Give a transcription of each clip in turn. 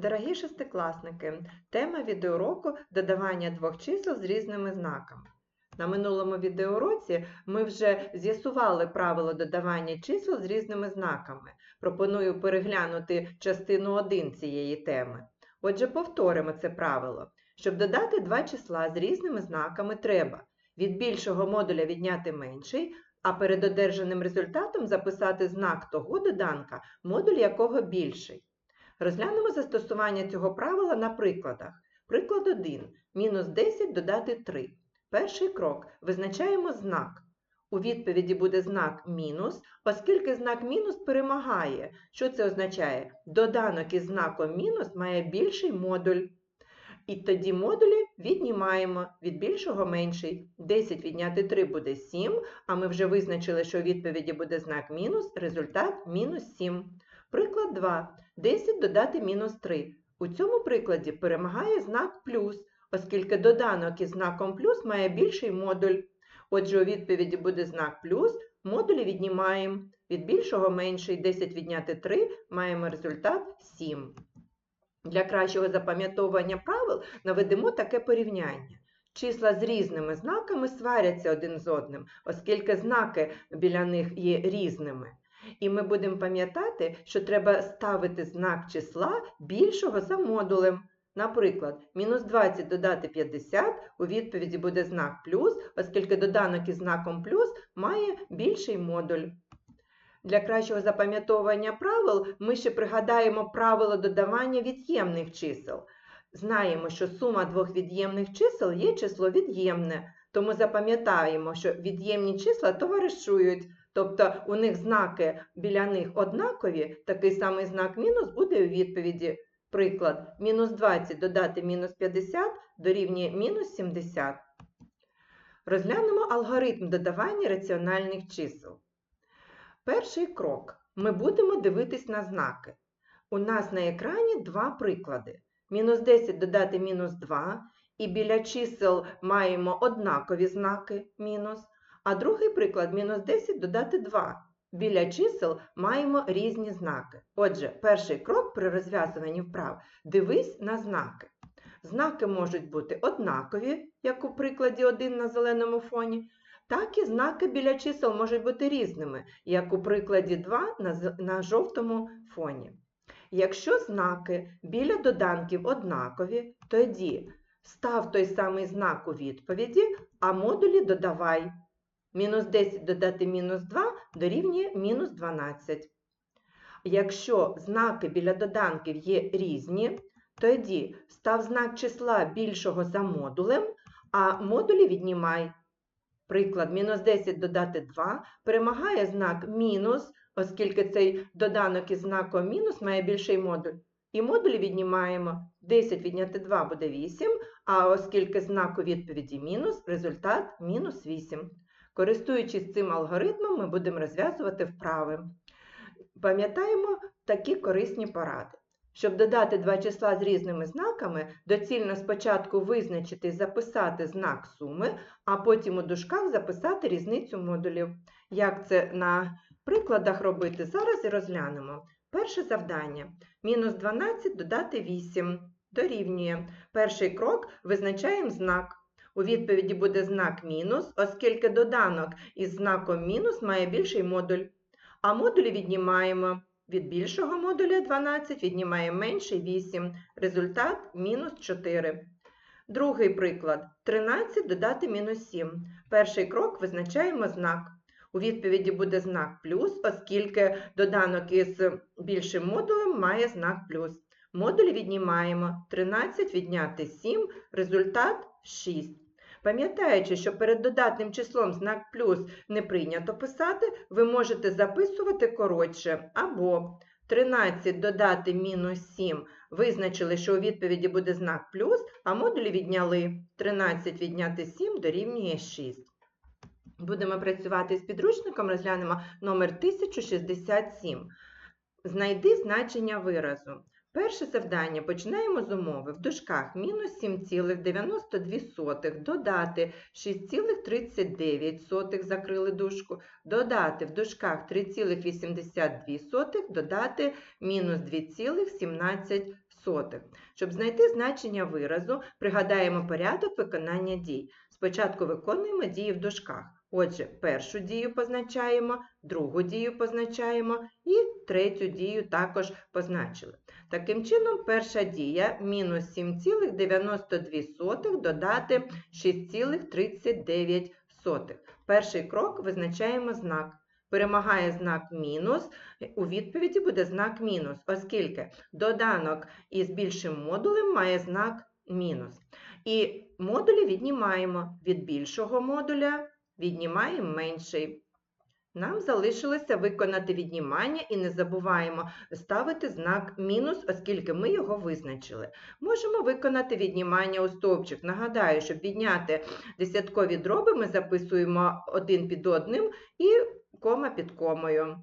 Дорогі шестикласники, тема відеоуроку додавання двох чисел з різними знаками. На минулому відеоуроці ми вже з'ясували правило додавання чисел з різними знаками. Пропоную переглянути частину 1 цієї теми. Отже, повторимо це правило. Щоб додати два числа з різними знаками, треба від більшого модуля відняти менший, а перед одержаним результатом записати знак того доданка, модуль якого більший. Розглянемо застосування цього правила на прикладах. Приклад 1. Мінус 10 додати 3. Перший крок. Визначаємо знак. У відповіді буде знак мінус, оскільки знак мінус перемагає. Що це означає? Доданок із знаком мінус має більший модуль. І тоді модулі віднімаємо від більшого менший. 10 відняти 3 буде 7, а ми вже визначили, що у відповіді буде знак мінус, результат мінус 7. Приклад 2. 10 додати мінус 3. У цьому прикладі перемагає знак плюс, оскільки доданок із знаком плюс має більший модуль. Отже, у відповіді буде знак плюс, модулі віднімаємо. Від більшого менший 10 відняти 3 маємо результат 7. Для кращого запам'ятовування правил наведемо таке порівняння. Числа з різними знаками сваряться один з одним, оскільки знаки біля них є різними. І ми будемо пам'ятати, що треба ставити знак числа більшого за модулем. Наприклад, мінус 20 додати 50, у відповіді буде знак плюс, оскільки доданок із знаком плюс має більший модуль. Для кращого запам'ятовування правил ми ще пригадаємо правило додавання від'ємних чисел. Знаємо, що сума двох від'ємних чисел є число від'ємне, тому запам'ятаємо, що від'ємні числа товаришують, тобто у них знаки біля них однакові, такий самий знак мінус буде у відповіді. Приклад, мінус 20 додати мінус 50 дорівнює мінус 70. Розглянемо алгоритм додавання раціональних чисел. Перший крок. Ми будемо дивитись на знаки. У нас на екрані два приклади. Мінус 10 додати мінус 2, і біля чисел маємо однакові знаки мінус. А другий приклад мінус 10 додати 2. Біля чисел маємо різні знаки. Отже, перший крок при розв'язуванні вправ дивись на знаки. Знаки можуть бути однакові, як у прикладі 1 на зеленому фоні, так і знаки біля чисел можуть бути різними, як у прикладі 2 на, на жовтому фоні. Якщо знаки біля доданків однакові, тоді став той самий знак у відповіді, а модулі додавай. Мінус 10 додати мінус 2 дорівнює мінус 12. Якщо знаки біля доданків є різні, тоді став знак числа більшого за модулем, а модулі віднімай. Приклад, мінус 10 додати 2 перемагає знак мінус, оскільки цей доданок із знаком мінус має більший модуль. І модулі віднімаємо. 10 відняти 2 буде 8, а оскільки знак у відповіді мінус, результат мінус 8. Користуючись цим алгоритмом, ми будемо розв'язувати вправи. Пам'ятаємо такі корисні поради. Щоб додати два числа з різними знаками, доцільно спочатку визначити і записати знак суми, а потім у дужках записати різницю модулів. Як це на прикладах робити, зараз і розглянемо. Перше завдання. Мінус 12 додати 8. Дорівнює. Перший крок визначаємо знак. У відповіді буде знак мінус, оскільки доданок із знаком мінус має більший модуль. А модулі віднімаємо. Від більшого модуля 12 віднімаємо менший 8. Результат мінус 4. Другий приклад. 13 додати мінус 7. Перший крок визначаємо знак. У відповіді буде знак плюс, оскільки доданок із більшим модулем має знак плюс. Модулі віднімаємо 13 відняти 7, результат 6. Пам'ятаючи, що перед додатним числом знак плюс не прийнято писати, ви можете записувати коротше або 13 додати мінус 7, визначили, що у відповіді буде знак плюс, а модулі відняли 13 відняти 7 дорівнює 6. Будемо працювати з підручником, розглянемо номер 1067. Знайди значення виразу. Перше завдання починаємо з умови. В дужках мінус 7,92 додати 6,39 закрили дужку, додати в дужках 3,82 додати мінус 2,17. Щоб знайти значення виразу, пригадаємо порядок виконання дій. Спочатку виконуємо дії в дужках. Отже, першу дію позначаємо, другу дію позначаємо і третю дію також позначили. Таким чином, перша дія мінус 7,92 додати 6,39. Перший крок визначаємо знак. Перемагає знак мінус, у відповіді буде знак мінус, оскільки доданок із більшим модулем має знак мінус. І модулі віднімаємо від більшого модуля, віднімаємо менший. Нам залишилося виконати віднімання і не забуваємо ставити знак мінус, оскільки ми його визначили. Можемо виконати віднімання у стовпчик. Нагадаю, щоб відняти десяткові дроби, ми записуємо один під одним і кома під комою.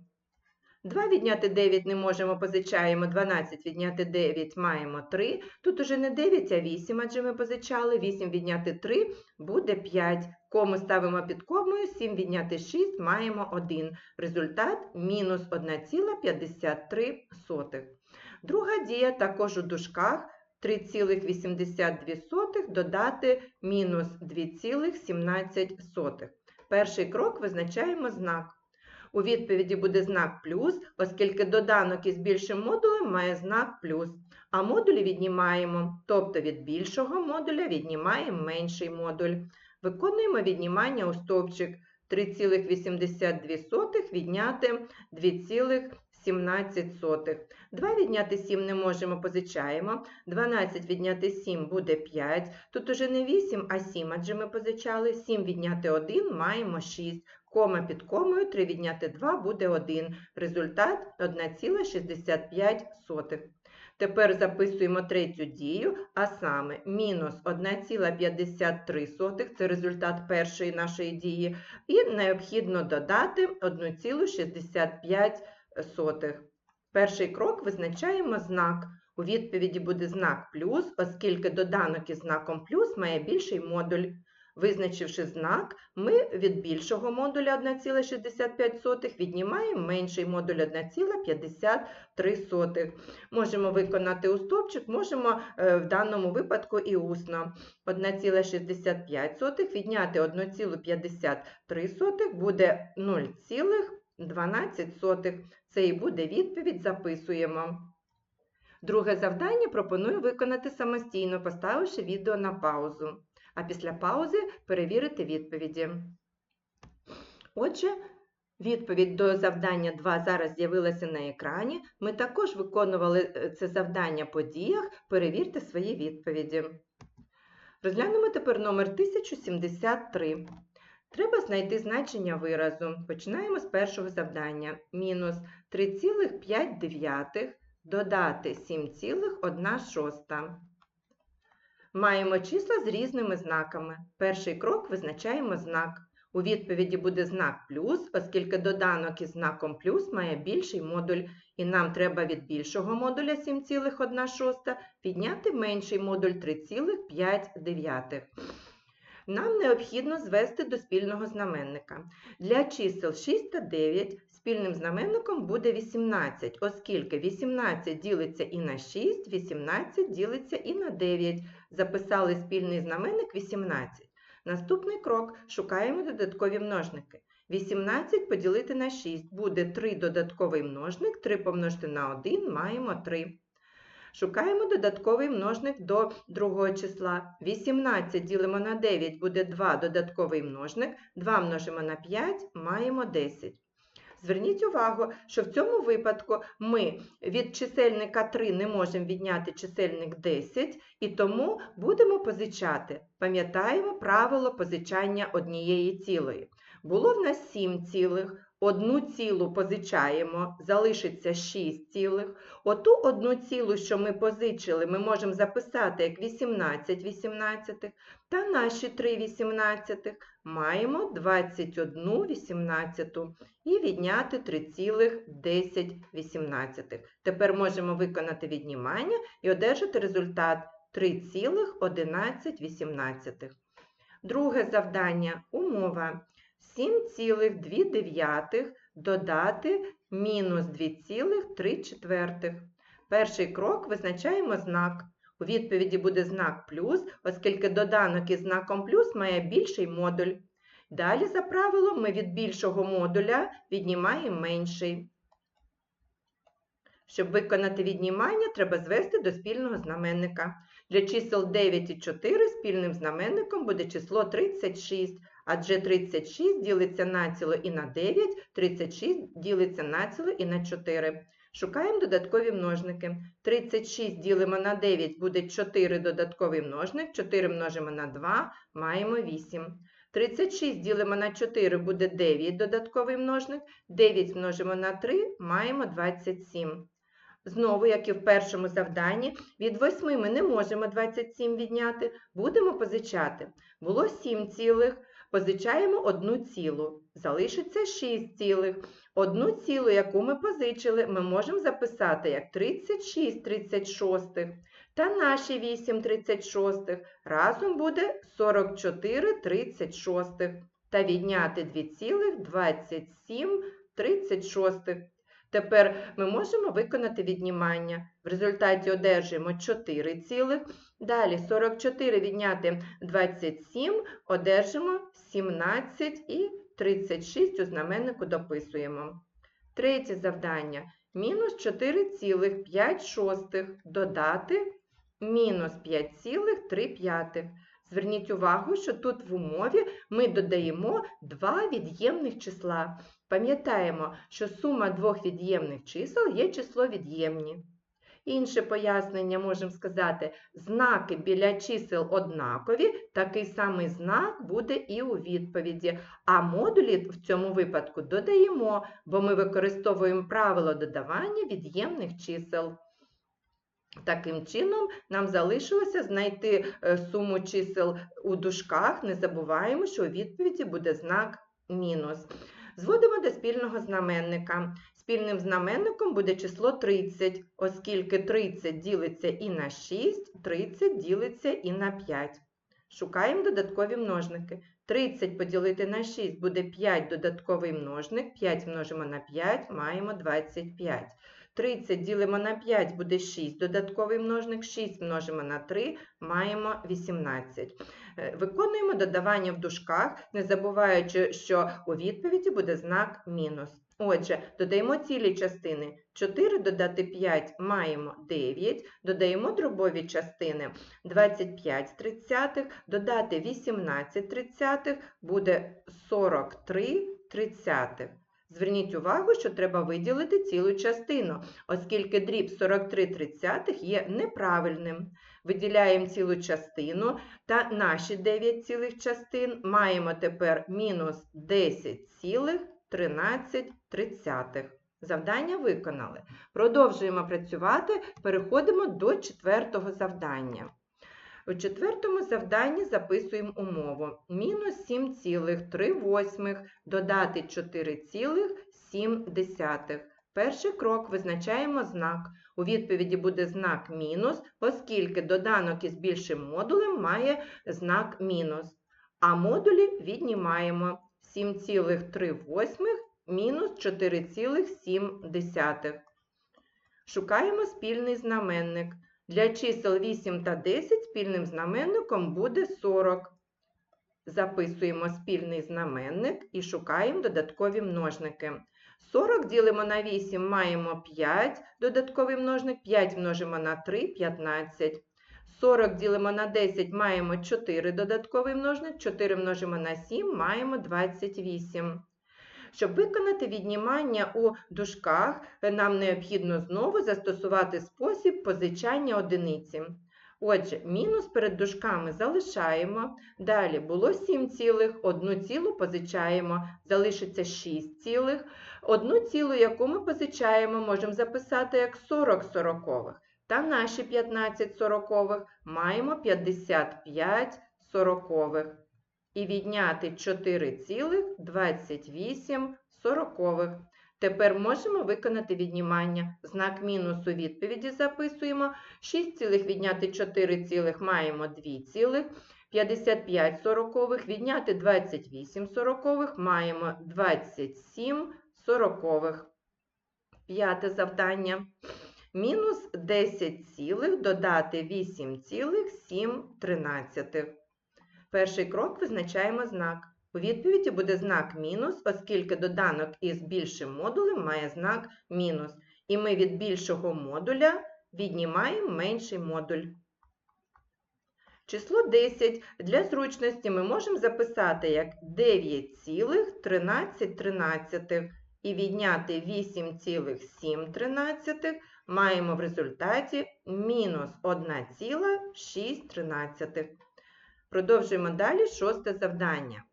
2 відняти 9 не можемо, позичаємо, 12 відняти 9 маємо 3. Тут уже не 9, а 8, адже ми позичали. 8 відняти 3 буде 5. Кому ставимо під комою, 7 відняти 6 маємо 1. Результат мінус 1,53. Друга дія також у дужках 3,82 додати мінус 2,17. Перший крок визначаємо знак. У відповіді буде знак плюс, оскільки доданок із більшим модулем має знак плюс. А модулі віднімаємо, тобто від більшого модуля віднімаємо менший модуль. Виконуємо віднімання у стовпчик 3,82 відняти 2,17. 2 відняти 7 не можемо, позичаємо. 12 відняти 7 буде 5. Тут уже не 8, а 7, адже ми позичали. 7 відняти 1 маємо 6. Кома під комою 3 відняти 2 буде 1. Результат 1,65. Тепер записуємо третю дію, а саме мінус 1,53 це результат першої нашої дії, і необхідно додати 1,65. Перший крок визначаємо знак. У відповіді буде знак плюс, оскільки доданок із знаком плюс має більший модуль. Визначивши знак, ми від більшого модуля 1,65 віднімаємо менший модуль 1,53. Можемо виконати у стовпчик, можемо в даному випадку і усно. 1,65 відняти 1,53 буде 0,12. Це і буде відповідь, записуємо. Друге завдання пропоную виконати самостійно, поставивши відео на паузу а після паузи перевірити відповіді. Отже, відповідь до завдання 2 зараз з'явилася на екрані. Ми також виконували е, це завдання по діях. Перевірте свої відповіді. Розглянемо тепер номер 1073. Треба знайти значення виразу. Починаємо з першого завдання. Мінус 3,5 додати 7,1 Маємо числа з різними знаками. Перший крок визначаємо знак. У відповіді буде знак плюс, оскільки доданок із знаком плюс має більший модуль, і нам треба від більшого модуля 7,1 підняти менший модуль 3,5. Нам необхідно звести до спільного знаменника. Для чисел 6 та 9 спільним знаменником буде 18, оскільки 18 ділиться і на 6, 18 ділиться і на 9. Записали спільний знаменник 18. Наступний крок шукаємо додаткові множники. 18 поділити на 6 буде 3 додатковий множник, 3 помножити на 1 маємо 3. Шукаємо додатковий множник до другого числа. 18 ділимо на 9 буде 2 додатковий множник, 2 множимо на 5 маємо 10. Зверніть увагу, що в цьому випадку ми від чисельника 3 не можемо відняти чисельник 10, і тому будемо позичати. Пам'ятаємо правило позичання однієї цілої. Було в нас 7 цілих, одну цілу позичаємо, залишиться 6 цілих. Оту одну цілу, що ми позичили, ми можемо записати як 18 вісімнадцятих, та наші 3 вісімнадцятих маємо 21 вісімнадцяту і відняти 3,10 вісімнадцятих. Тепер можемо виконати віднімання і одержати результат 3,11 вісімнадцятих. Друге завдання – умова. 7,2 додати мінус 2,3 четвертих. Перший крок визначаємо знак. У відповіді буде знак плюс, оскільки доданок із знаком плюс має більший модуль. Далі, за правилом, ми від більшого модуля віднімаємо менший. Щоб виконати віднімання, треба звести до спільного знаменника. Для чисел 9 і 4 спільним знаменником буде число 36, адже 36 ділиться націло і на 9, 36 ділиться націло і на 4. Шукаємо додаткові множники. 36 ділимо на 9 буде 4 додатковий множник, 4 множимо на 2, маємо 8. 36 ділимо на 4 буде 9 додатковий множник, 9 множимо на 3, маємо 27. Знову, як і в першому завданні, від 8 ми не можемо 27 відняти, будемо позичати. Було 7 цілих, позичаємо 1 цілу, залишиться 6 цілих. Одну цілу, яку ми позичили, ми можемо записати як 36 36, та наші 8 36, разом буде 44 36, та відняти 2,27 36. Тепер ми можемо виконати віднімання. В результаті одержуємо 4 цілих. Далі 44 відняти 27, одержимо 17 і 36 у знаменнику дописуємо. Третє завдання. Мінус 4,5 додати мінус 5,3. Зверніть увагу, що тут в умові ми додаємо два від'ємних числа. Пам'ятаємо, що сума двох від'ємних чисел є число від'ємні. Інше пояснення можемо сказати, знаки біля чисел однакові, такий самий знак буде і у відповіді. А модулі в цьому випадку додаємо, бо ми використовуємо правило додавання від'ємних чисел. Таким чином, нам залишилося знайти е, суму чисел у дужках. Не забуваємо, що у відповіді буде знак мінус. Зводимо до спільного знаменника. Спільним знаменником буде число 30, оскільки 30 ділиться і на 6, 30 ділиться і на 5. Шукаємо додаткові множники. 30 поділити на 6 буде 5 додатковий множник, 5 множимо на 5, маємо 25. 30 ділимо на 5 буде 6 додатковий множник, 6 множимо на 3, маємо 18. Е, виконуємо додавання в дужках, не забуваючи, що у відповіді буде знак мінус. Отже, додаємо цілі частини. 4 додати 5 маємо 9, додаємо дробові частини 25 тридцятих, додати 18 тридцятих буде 43 тридцятих. Зверніть увагу, що треба виділити цілу частину, оскільки дріб 43 є неправильним. Виділяємо цілу частину та наші 9 цілих частин маємо тепер мінус 10,13 тридцятих. Завдання виконали. Продовжуємо працювати, переходимо до четвертого завдання. У четвертому завданні записуємо умову. Мінус 7,3 додати 4,7. Перший крок визначаємо знак. У відповіді буде знак мінус, оскільки доданок із більшим модулем має знак мінус. А модулі віднімаємо 7,3 мінус 4,7. Шукаємо спільний знаменник. Для чисел 8 та 10 спільним знаменником буде 40. Записуємо спільний знаменник і шукаємо додаткові множники. 40 ділимо на 8, маємо 5 додатковий множник, 5 множимо на 3 15. 40 ділимо на 10, маємо 4 додатковий множник, 4 множимо на 7, маємо 28. Щоб виконати віднімання у дужках, нам необхідно знову застосувати спосіб позичання одиниці. Отже, мінус перед дужками залишаємо. Далі було 7 цілих, одну цілу позичаємо, залишиться 6 цілих. Одну цілу, яку ми позичаємо, можемо записати як 40 сорокових. Та наші 15 сорокових маємо 55 сорокових. І відняти 4,28. Тепер можемо виконати віднімання. Знак мінус у відповіді записуємо. 6 цілих відняти 4 цілих маємо 2 цілих. 55 сорокових відняти 28 сорокових маємо 27 сорокових. П'яте завдання. Мінус 10 цілих додати 8 цілих 7 тринадцятих. Перший крок визначаємо знак. У відповіді буде знак мінус, оскільки доданок із більшим модулем має знак мінус. І ми від більшого модуля віднімаємо менший модуль. Число 10 для зручності ми можемо записати як 9,13 і відняти 8,7 маємо в результаті мінус 1,6. Продовжуємо далі шосте завдання.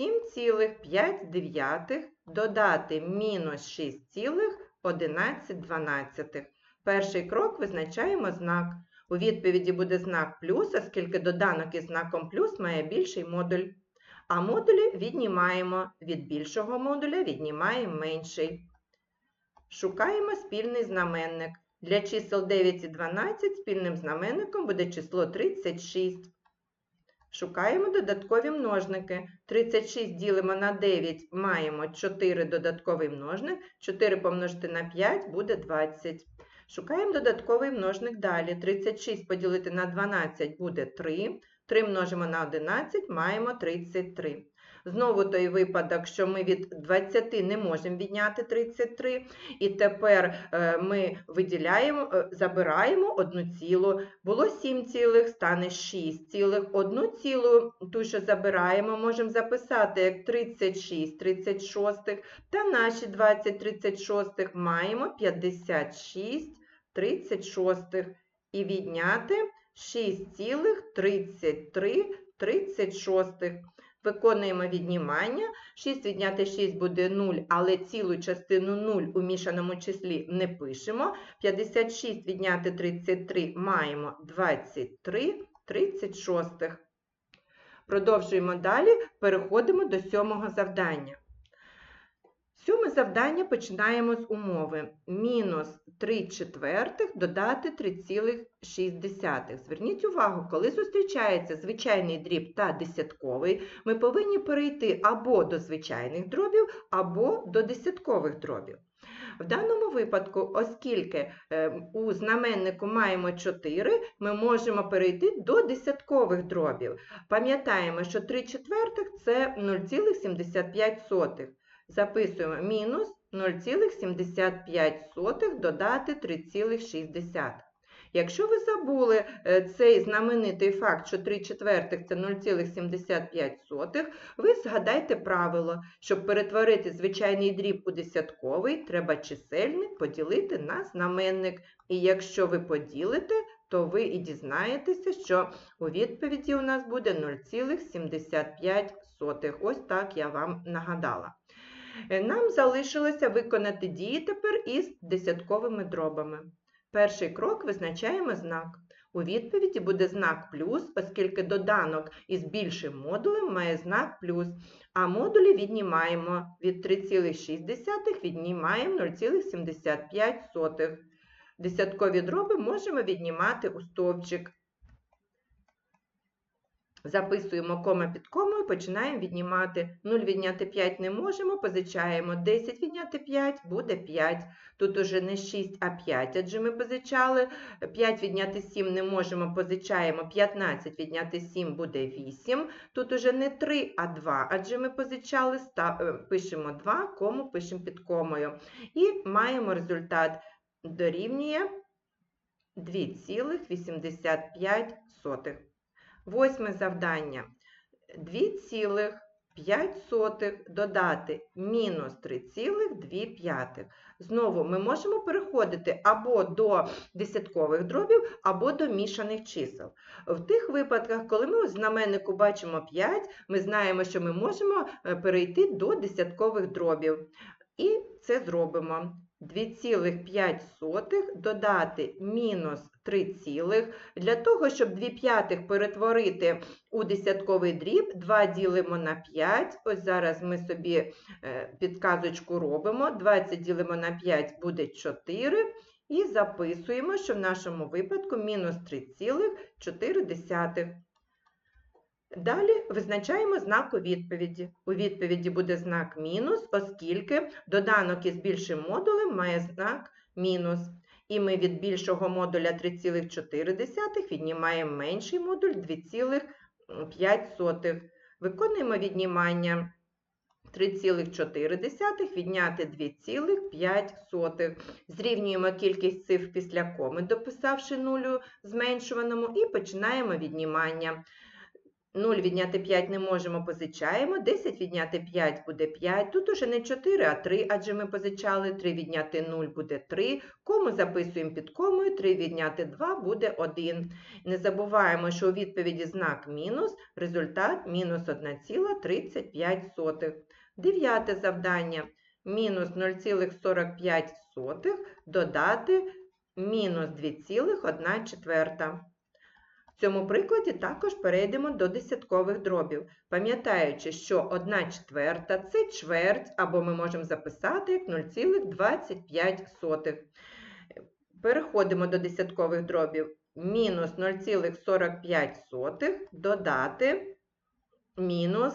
7,5 додати мінус 6,11. Перший крок визначаємо знак. У відповіді буде знак плюс, оскільки доданок із знаком плюс має більший модуль. А модулі віднімаємо. Від більшого модуля віднімаємо менший. Шукаємо спільний знаменник. Для чисел 9 і 12 спільним знаменником буде число 36. Шукаємо додаткові множники. 36 ділимо на 9, маємо 4 додатковий множник. 4 помножити на 5 буде 20. Шукаємо додатковий множник далі. 36 поділити на 12 буде 3. 3 множимо на 11, маємо 33. Знову той випадок, що ми від 20 не можемо відняти 33. І тепер е, ми виділяємо, е, забираємо одну цілу. Було 7 цілих, стане 6 цілих. Одну цілу, ту, що забираємо, можемо записати як 36 36. Та наші 20 36 маємо 56 36. І відняти 6,33 36. Виконуємо віднімання. 6 відняти 6 буде 0, але цілу частину 0 у мішаному числі не пишемо. 56 відняти 33 маємо 23 36. Продовжуємо далі, переходимо до сьомого завдання. Сьоме завдання починаємо з умови. Мінус 3 четвертих додати 3,6. Зверніть увагу, коли зустрічається звичайний дріб та десятковий, ми повинні перейти або до звичайних дробів, або до десяткових дробів. В даному випадку, оскільки е, у знаменнику маємо 4, ми можемо перейти до десяткових дробів. Пам'ятаємо, що 3 четвертих – це 0,75. Записуємо мінус 0,75 додати 3,6. Якщо ви забули е, цей знаменитий факт, що 3 четвертих це 0,75, ви згадайте правило, щоб перетворити звичайний дріб у десятковий, треба чисельник поділити на знаменник. І якщо ви поділите, то ви і дізнаєтеся, що у відповіді у нас буде 0,75. Ось так я вам нагадала. Е, нам залишилося виконати дії тепер із десятковими дробами. Перший крок визначаємо знак. У відповіді буде знак плюс, оскільки доданок із більшим модулем має знак плюс, а модулі віднімаємо від 3,6 віднімаємо 0,75. Десяткові дроби можемо віднімати у стовпчик. Записуємо кома під комою, починаємо віднімати. 0 відняти 5 не можемо, позичаємо 10 відняти 5, буде 5. Тут уже не 6, а 5, адже ми позичали. 5 відняти 7 не можемо, позичаємо 15 відняти 7 буде 8. Тут уже не 3, а 2, адже ми позичали, е, пишемо 2, кому пишемо під комою. І маємо результат дорівнює 2,85. Восьме завдання. 2 цілих 5 сотих додати мінус 3,2. Знову ми можемо переходити або до десяткових дробів, або до мішаних чисел. В тих випадках, коли ми у знаменнику бачимо 5, ми знаємо, що ми можемо е, перейти до десяткових дробів. І це зробимо. 2,5 додати мінус 3, цілих. для того, щоб 2 п'ятих перетворити у десятковий дріб, 2 ділимо на 5. Ось зараз ми собі е, підказочку робимо. 20 ділимо на 5 буде 4. І записуємо, що в нашому випадку мінус 3,4. Далі визначаємо знак у відповіді. У відповіді буде знак мінус, оскільки доданок із більшим модулем має знак мінус. І ми від більшого модуля 3,4 віднімаємо менший модуль 2,5. Виконуємо віднімання 3,4 відняти 2,5. Зрівнюємо кількість цифр після коми, дописавши нулю зменшуваному, і починаємо віднімання. 0 відняти 5 не можемо, позичаємо. 10 відняти 5 буде 5. Тут уже не 4, а 3, адже ми позичали. 3 відняти 0 буде 3. Кому записуємо під комою, 3 відняти 2 буде 1. Не забуваємо, що у відповіді знак мінус, результат мінус 1,35. Дев'яте завдання. Мінус 0,45 додати мінус 2,1 четверта. Цьому прикладі також перейдемо до десяткових дробів, пам'ятаючи, що 1 четверта це чверть, або ми можемо записати як 0,25. Переходимо до десяткових дробів. Мінус 0,45 додати мінус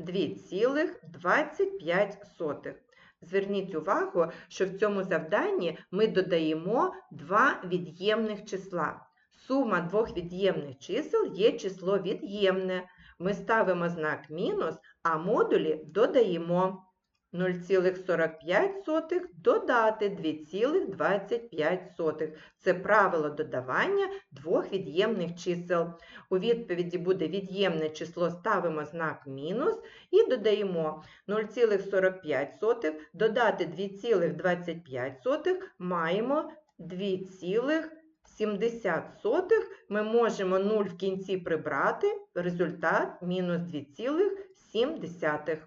2,25. Зверніть увагу, що в цьому завданні ми додаємо два від'ємних числа. Сума двох від'ємних чисел є число від'ємне. Ми ставимо знак мінус, а модулі додаємо 0,45 додати 2,25. Це правило додавання двох від'ємних чисел. У відповіді буде від'ємне число, ставимо знак мінус і додаємо 0,45 додати 2,25 маємо 2,25. 70 сотих ми можемо 0 в кінці прибрати, результат мінус 2,7.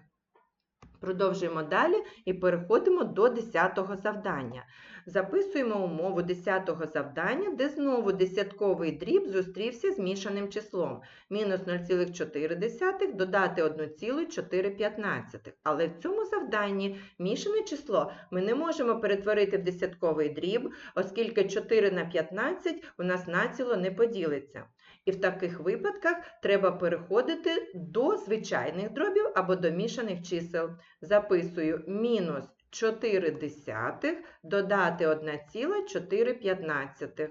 Продовжуємо далі і переходимо до 10 завдання. Записуємо умову 10-го завдання, де знову десятковий дріб зустрівся з мішаним числом. Мінус 0,4 додати 1,415. Але в цьому завданні мішане число ми не можемо перетворити в десятковий дріб, оскільки 4 на 15 у нас націло не поділиться. І в таких випадках треба переходити до звичайних дробів або до мішаних чисел. Записую мінус 4 десятих додати 1,415.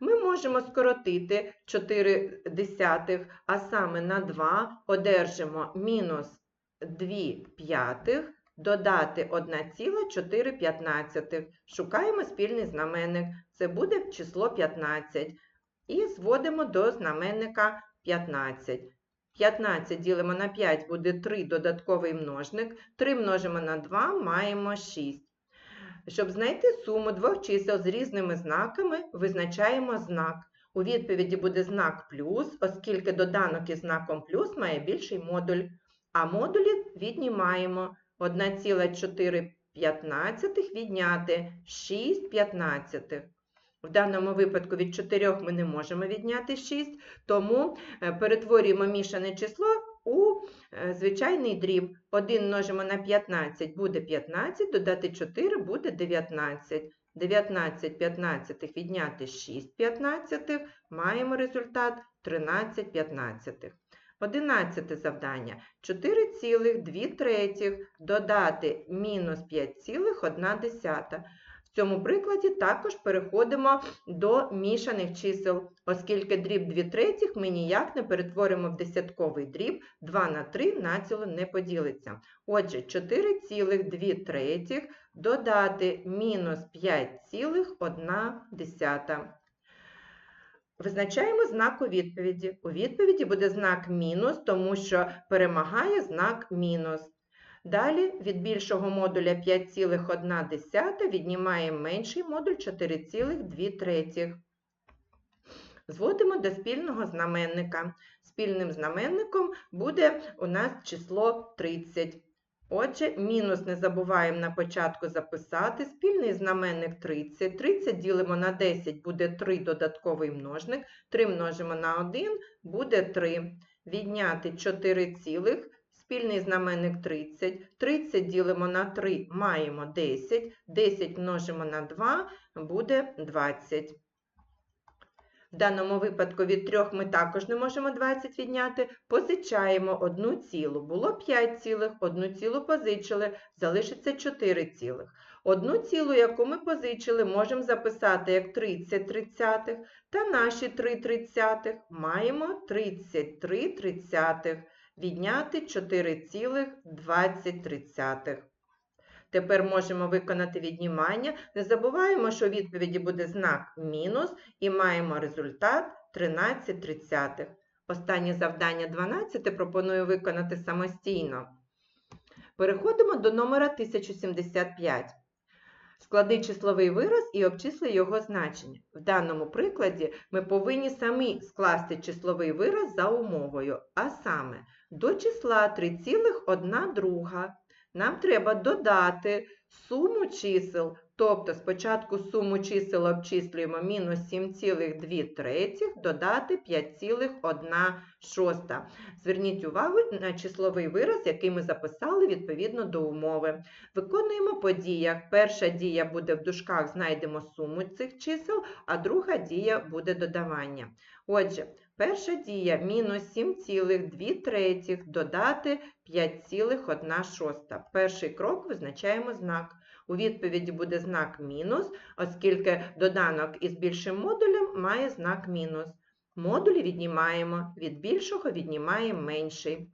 Ми можемо скоротити 4 десятих, а саме на 2 одержимо мінус 2 п'ятих, додати 1,415. Шукаємо спільний знаменник. Це буде число 15. І зводимо до знаменника 15. 15 ділимо на 5 буде 3 додатковий множник. 3 множимо на 2 маємо 6. Щоб знайти суму двох чисел з різними знаками, визначаємо знак. У відповіді буде знак плюс, оскільки доданок із знаком плюс має більший модуль. А модулі віднімаємо 1,4 відняти 6 п'ятнадцятих. В даному випадку від 4 ми не можемо відняти 6, тому е, перетворюємо мішане число у е, звичайний дріб. 1 множимо на 15 буде 15, додати 4 буде 19. 19 15 відняти 6 15, маємо результат 13 15. Одинадцяте завдання. 4,2 третіх додати мінус 5,1. В цьому прикладі також переходимо до мішаних чисел, оскільки дріб 2 третіх ми ніяк не перетворимо в десятковий дріб, 2 на 3 націло не поділиться. Отже, 4,2 третіх додати мінус 5,1. Визначаємо знак у відповіді. У відповіді буде знак мінус, тому що перемагає знак мінус. Далі від більшого модуля 5,1 віднімаємо менший модуль 4,2. Зводимо до спільного знаменника. Спільним знаменником буде у нас число 30. Отже, мінус не забуваємо на початку записати. Спільний знаменник 30. 30 ділимо на 10, буде 3 додатковий множник. 3 множимо на 1, буде 3. Відняти 4 цілих. Спільний знаменник 30. 30 ділимо на 3, маємо 10. 10 множимо на 2, буде 20. В даному випадку від 3 ми також не можемо 20 відняти. Позичаємо одну цілу. Було 5 цілих, одну цілу позичили, залишиться 4 цілих. Одну цілу, яку ми позичили, можемо записати як 30 тридцятих, та наші 3 тридцятих маємо 33 тридцятих. Відняти 4,20. Тепер можемо виконати віднімання. Не забуваємо, що у відповіді буде знак мінус і маємо результат 13 тридцятих. Останнє завдання 12 пропоную виконати самостійно. Переходимо до номера 1075. Склади числовий вираз і обчисли його значення. В даному прикладі ми повинні самі скласти числовий вираз за умовою, а саме до числа 3,1 друга нам треба додати суму чисел, тобто спочатку суму чисел обчислюємо мінус 7,2 третіх, додати 5,1 шоста. Зверніть увагу на числовий вираз, який ми записали відповідно до умови. Виконуємо по діях. Перша дія буде в дужках, знайдемо суму цих чисел, а друга дія буде додавання. Отже, перша дія мінус 7,2 третіх, додати 5,1 шоста. Перший крок визначаємо знак. У відповіді буде знак мінус, оскільки доданок із більшим модулем має знак мінус. Модулі віднімаємо, від більшого віднімаємо менший.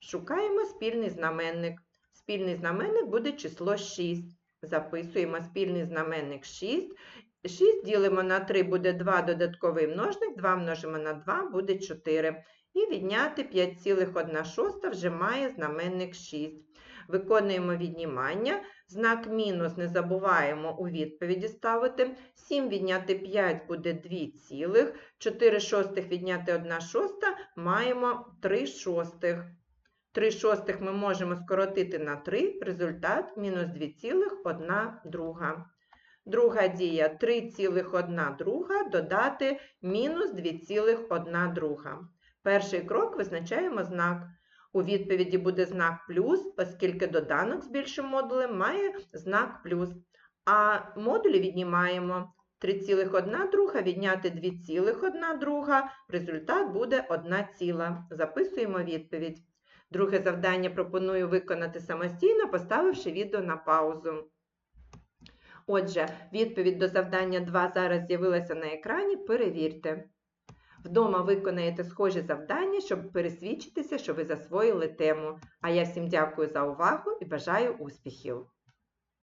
Шукаємо спільний знаменник. Спільний знаменник буде число 6. Записуємо спільний знаменник 6. 6 ділимо на 3 буде 2 додатковий множник, 2 множимо на 2 буде 4. І відняти 5,1 вже має знаменник 6. Виконуємо віднімання. Знак мінус не забуваємо у відповіді ставити. 7 відняти 5 буде 2 цілих. 4 шостих відняти 1 шоста маємо 3 шостих. 3 шостих ми можемо скоротити на 3, результат мінус 2,1 друга. Друга дія 3,1 друга додати мінус 2,1 друга. Перший крок визначаємо знак. У відповіді буде знак плюс, оскільки доданок з більшим модулем має знак плюс. А модулі віднімаємо 3,1 друга відняти 2,1 друга. Результат буде 1 ціла. Записуємо відповідь. Друге завдання пропоную виконати самостійно, поставивши відео на паузу. Отже, відповідь до завдання 2 зараз з'явилася на екрані. Перевірте. Вдома виконаєте схожі завдання, щоб пересвідчитися, що ви засвоїли тему. А я всім дякую за увагу і бажаю успіхів!